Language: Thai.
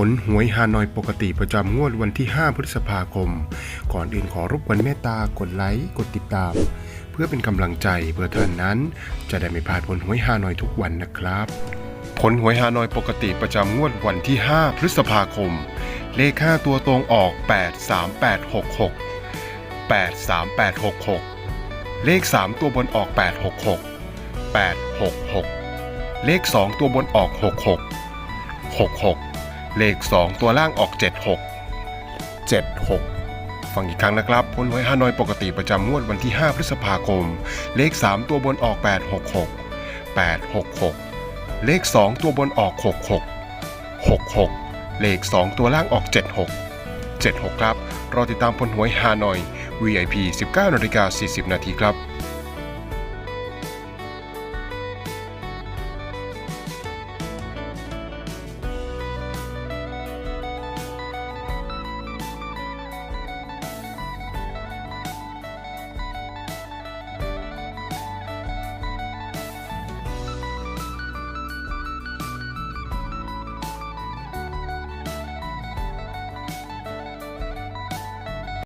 ผลหวยฮานอยปกติประจำงวดวันที่ 5 พฤษภาคม ก่อนอื่นขอรบกวนเมตตากดไลค์กดติดตาม เพื่อเป็นกำลังใจเพื่อท่านนั้น จะได้ไม่พลาดผลหวยฮานอยทุกวันนะครับ ผลหวยฮานอยปกติประจำงวดวันที่ 5 พฤษภาคม เลข5ตัวตรงออก 83866 83866 เลข 3 ตัวบนออก 866 866 เลข 2 ตัวบนออก 66 66 เลข 2 ตัวล่างออก 76 76 ฟังอีกครั้งนะครับผลหวยฮานอยปกติประจำงวดวันที่ 5 พฤษภาคม เลข 3 ตัวบนออก 866 866 เลข 2 ตัวบนออก 66 66 เลข 2 ตัวล่างออก 76 76 ครับ รอติดตามผลหวยฮานอย VIP 19นาฬิกา40 นาทีครับ